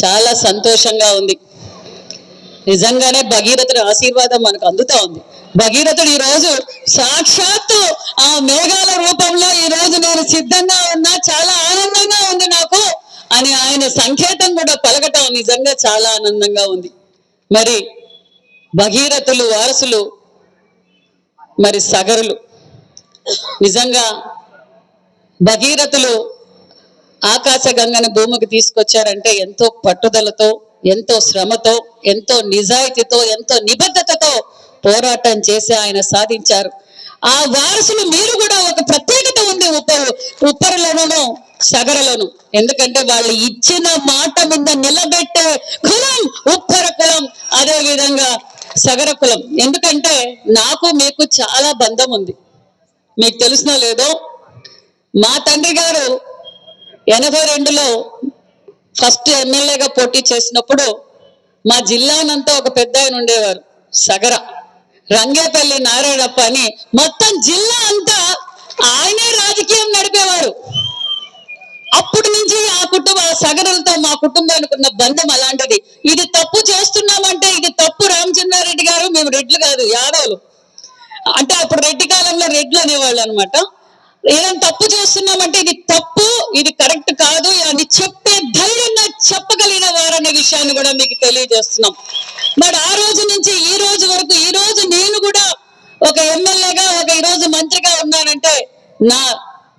చాలా సంతోషంగా ఉంది. నిజంగానే భగీరథుడి ఆశీర్వాదం మనకు అందుతా ఉంది. భగీరథుడు ఈ రోజు సాక్షాత్తు ఆ మేఘాల రూపంలో ఈ రోజు నేను సిద్ధంగా ఉన్నా చాలా ఆనందంగా ఉంది నాకు అని ఆయన సంకేతం కూడా పలకటం నిజంగా చాలా ఆనందంగా ఉంది. మరి భగీరథులు వారసులు మరి సగరులు నిజంగా భగీరథులు ఆకాశగంగను భూమికి తీసుకొచ్చారంటే ఎంతో పట్టుదలతో ఎంతో శ్రమతో ఎంతో నిజాయితీతో ఎంతో నిబద్ధతతో పోరాటం చేసి ఆయన సాధించారు. ఆ వారసులు మీరు కూడా ఒక ప్రత్యేకత ఉంది ఉప్ప ఉప్పరులోనూ సగరలోను. ఎందుకంటే వాళ్ళు ఇచ్చిన మాట మీద నిలబెట్టే కులం ఉప్పర కులం అదే విధంగా సగర కులం. ఎందుకంటే నాకు మీకు చాలా బంధం ఉంది. మీకు తెలిసినో లేదో మా తండ్రి గారు ఎనభై రెండులో ఫస్ట్ ఎమ్మెల్యేగా పోటీ చేసినప్పుడు మా జిల్లానంతా ఒక పెద్ద ఆయన ఉండేవారు సగర. రంగేపల్లి నారాయణప్ప అని మొత్తం జిల్లా అంతా ఆయనే రాజకీయం నడిపేవారు. అప్పటి నుంచి ఆ కుటుంబ సగరులతో మా కుటుంబానికి ఉన్న బంధం అలాంటిది. ఇది తప్పు చేస్తున్నామంటే ఇది తప్పు రామచంద్రారెడ్డి గారు మేము రెడ్లు కాదు యాదవులు. అంటే అప్పుడు రెడ్డి కాలంలో రెడ్లు అనేవాళ్ళు అనమాట ఏదైనా తప్పు చేస్తున్నామంటే ఇది తప్పు ఇది చేస్తున్నాం మరి ఆ రోజు నుంచి ఈ రోజు వరకు ఈ రోజు నేను కూడా ఒక ఎమ్మెల్యేగా ఒక ఈ రోజు మంత్రిగా ఉన్నానంటే నా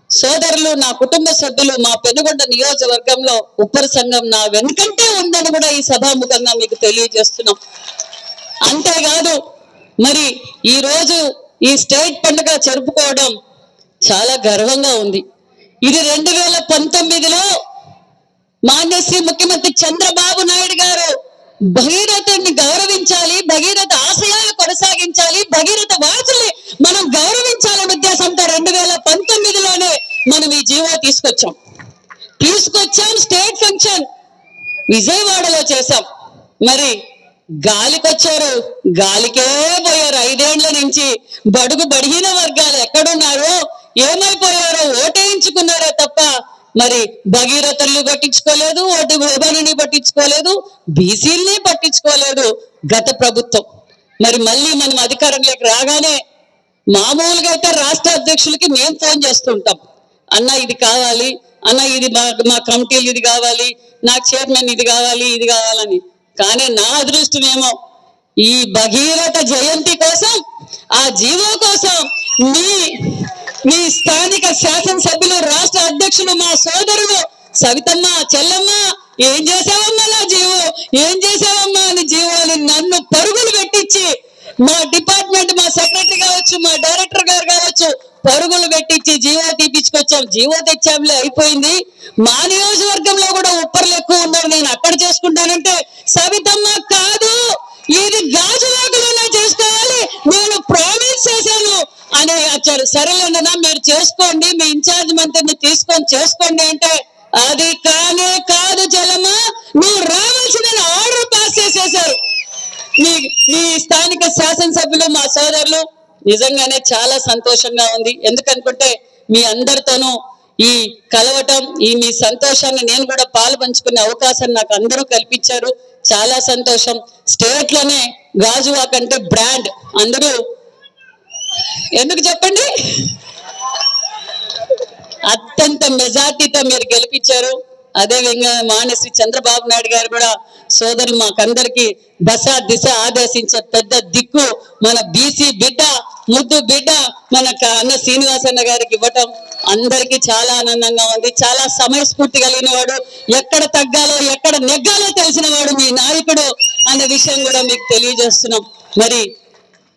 సోదరులు నా కుటుంబ సభ్యులు మా పెనుగొండ నియోజకవర్గంలో ఉప్పర సంఘం నా వెనుకంటే ఉందని కూడా ఈ సభాముఖంగా మీకు తెలియజేస్తున్నాం. అంతేకాదు మరి ఈ రోజు ఈ స్టేట్ పండుగ జరుపుకోవడం చాలా గర్వంగా ఉంది. ఇది రెండు వేల పంతొమ్మిదిలో మాన్యశ్రీ ముఖ్యమంత్రి చంద్రబాబు నాయుడు గారు భగీరథుడిని గౌరవించాలి భగీరథ ఆశయాలు కొనసాగించాలి భగీరథ వాసుల్ని మనం గౌరవించాలనే ఉద్దేశంతో రెండు వేల పంతొమ్మిదిలోనే మనం ఈ జీవో తీసుకొచ్చాం. తీసుకొచ్చాం స్టేట్ ఫంక్షన్ విజయవాడలో చేశాం. మరి గాలికొచ్చారు గాలికే పోయారు. ఐదేండ్ల నుంచి బడుగు బడిగిన వర్గాలు ఎక్కడున్నారో ఏమైపోయారో ఓటేయించుకున్నారో తప్ప మరి భగీరథుల్ని పట్టించుకోలేదు ఓటు ఓబనిని పట్టించుకోలేదు బీసీల్ని పట్టించుకోలేదు గత ప్రభుత్వం. మరి మళ్ళీ మనం అధికారంలోకి రాగానే మామూలుగా అయితే రాష్ట్ర అధ్యక్షులకి మేము ఫోన్ చేస్తుంటాం. అన్న ఇది కావాలి అన్న ఇది మా మా కమిటీలు ఇది కావాలి నాకు చైర్మన్ ఇది కావాలి ఇది కావాలని. కానీ నా అదృష్టం ఏమో ఈ భగీరథ జయంతి కోసం ఆ జీవో కోసం మీ మీ స్థానిక శాసనసభ్యులు రాష్ట్ర అధ్యక్షులు మా సోదరులు సవితమ్మ చెల్లమ్మ ఏం చేసావమ్మా నా జీవో? ఏం చేసావమ్మా అని జీవోని నన్ను పరుగులు పెట్టించి మా డిపార్ట్మెంట్ మా సెక్రటరీ కావచ్చు మా డైరెక్టర్ గారు కావచ్చు పరుగులు పెట్టించి జీవో తీపించుకొచ్చాం జీవో తెచ్చాంలే అయిపోయింది. మా నియోజకవర్గంలో కూడా ఉప్పర్లు ఎక్కువ ఉన్నారు. నేను అక్కడ చేసుకుంటానంటే సవితమ్మ కాదు ఇది గాజువాకలోనే చేశారు వచ్చారు మీరు చేసుకోండి మీ ఇన్ఛార్జ్ మంత్రిని తీసుకొని చేసుకోండి అంటే అది కానే కాదు జలమా నువ్వు రావాల్సిన ఆర్డర్ పాస్ చేసేశారు మీ మీ స్థానిక శాసనసభ్యులు మా సోదరులు నిజంగానే చాలా సంతోషంగా ఉంది. ఎందుకనుకుంటే మీ అందరితోనూ ఈ కలవటం ఈ మీ సంతోషాన్ని నేను కూడా పాలు పంచుకునే అవకాశం నాకు అందరూ కల్పించారు. చాలా సంతోషం. స్టేట్లోనే గాజువాక్ అంటే బ్రాండ్. అందరూ ఎందుకు చెప్పండి? అత్యంత మెజార్టీతో మీరు గెలిపించారు. అదే విధంగా మానసి చంద్రబాబు నాయుడు గారు కూడా సోదరు మాకందరికి దశ దిశ ఆదేశించే పెద్ద దిక్కు మన బీసీ బిడ్డ ముద్దు బిడ్డ మన క- అన్న శ్రీనివాసన్న గారికి ఇవ్వటం అందరికీ చాలా ఆనందంగా ఉంది. చాలా సమయస్ఫూర్తి కలిగిన వాడు ఎక్కడ తగ్గాలో ఎక్కడ నెగ్గాలో తెలిసిన వాడు మీ నాయకుడు అనే విషయం కూడా మీకు తెలియజేస్తున్నాం. మరి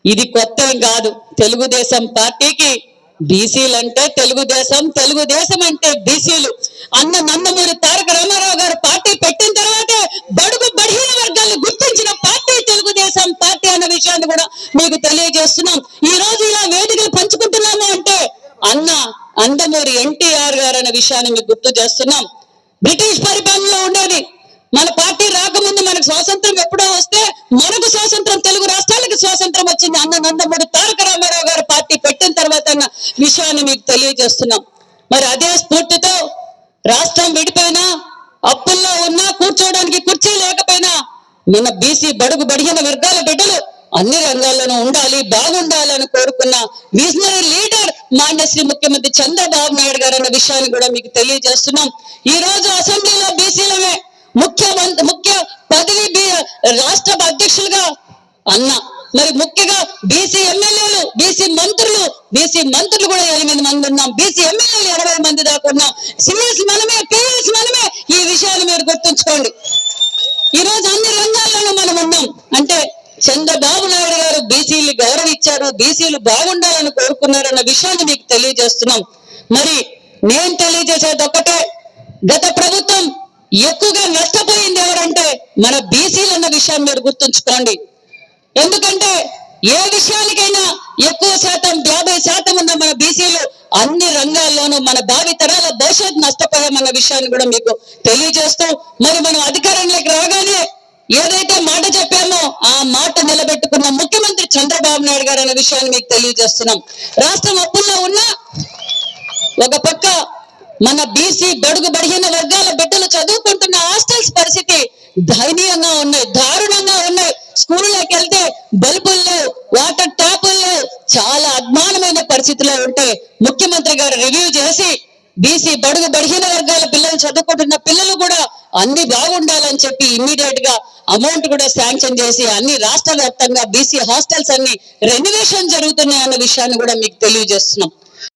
ఇది కొత్త కాదు. తెలుగుదేశం పార్టీకి బీసీలు అంటే తెలుగుదేశం తెలుగుదేశం అంటే బీసీలు. అన్న నందమూరి తారక రామారావు గారు పార్టీ పెట్టిన తర్వాతే బడుగు బలహీన వర్గాలను గుర్తించిన పార్టీ తెలుగుదేశం పార్టీ అన్న విషయాన్ని కూడా మీకు తెలియజేస్తున్నాం. ఈ రోజు ఇలా వేదికలు పంచుకుంటున్నాము అంటే అన్న అందమూరి ఎన్టీఆర్ గారు అనే విషయాన్ని మీకు గుర్తు చేస్తున్నాం. బ్రిటిష్ పరిపాలనలో ఉండేది. మన పార్టీ రాకముందు మనకు స్వాతంత్రం ఎప్పుడో వస్తే మనకు స్వాతంత్రం తెలియజేస్తున్నాం. మరి అదే స్ఫూర్తితో రాష్ట్రం విడిపోయినా అప్పుల్లో ఉన్నా లేకపోయినా మన బీసీ బడుగు బడిగిన వర్గాల బిడ్డలు అన్ని రంగాల్లోనూ ఉండాలి బాగుండాలని కోరుకున్న విజనరీ లీడర్ మాన్యశ్రీ ముఖ్యమంత్రి చంద్రబాబు నాయుడు గారు అన్న విషయాన్ని కూడా మీకు తెలియజేస్తున్నాం. ఈ రోజు అసెంబ్లీలో బీసీలమే ముఖ్యమంత్రి ముఖ్య పదవి బి- రాష్ట్ర అధ్యక్షులుగా అన్న మరి ముఖ్యంగా బీసీ ఎమ్మెల్యేలు బీసీ మంత్రులు బీసీ మంత్రులు కూడా ఎనిమిది మంది ఉన్నాం. బీసీ ఎమ్మెల్యేలు ఇరవై మంది దాకా ఉన్నాం. సిఎస్ మనమే పిఎస్ మనమే ఈ విషయాన్ని మీరు గుర్తుంచుకోండి. ఈ రోజు అన్ని రంగాల్లోనూ మనం ఉన్నాం. అంటే చంద్రబాబు నాయుడు గారు బీసీలు గౌరవించారు బీసీలు బాగుండాలని కోరుకున్నారన్న విషయాన్ని మీకు తెలియజేస్తున్నాం. మరి నేను తెలియజేసేది ఒక్కటే గత ప్రభుత్వం ఎక్కువగా నష్టపోయింది ఎవరంటే మన బీసీలు అన్న విషయం మీరు గుర్తుంచుకోండి. ఎందుకంటే ఏ విషయానికైనా ఎక్కువ శాతం యాభై శాతం ఉన్న మన బీసీలు అన్ని రంగాల్లోనూ మన భావి తరాల భవిష్యత్తు నష్టపోయామన్న విషయాన్ని కూడా మీకు తెలియజేస్తూ మరి మనం అధికారంలోకి రాగానే ఏదైతే మాట చెప్పామో ఆ మాట నిలబెట్టుకున్న ముఖ్యమంత్రి చంద్రబాబు నాయుడు గారు అనే విషయాన్ని మీకు తెలియజేస్తున్నాం. రాష్ట్రం అప్పుల్లో ఉన్న ఒక పక్క మన బీసీ బడుగు బడిహీన వర్గాల బిడ్డలు చదువుకుంటున్న హాస్టల్స్ పరిస్థితి దయనీయంగా ఉన్నాయి దారుణంగా ఉన్నాయి స్కూల్లోకి వెళ్తే బల్బుల్లో వాటర్ ట్యాపుల్లో చాలా అద్మానమైన పరిస్థితిలో ఉంటే ముఖ్యమంత్రి గారు రివ్యూ చేసి బీసీ బడుగు బడిహీన వర్గాల పిల్లలు చదువుకుంటున్న పిల్లలు కూడా అన్ని బాగుండాలని చెప్పి ఇమ్మీడియట్గా అమౌంట్ కూడా శాంక్షన్ చేసి అన్ని రాష్ట్ర వ్యాప్తంగా బీసీ హాస్టల్స్ అన్ని రెన్యువేషన్ జరుగుతున్నాయన్న విషయాన్ని కూడా మీకు తెలియజేస్తున్నాం.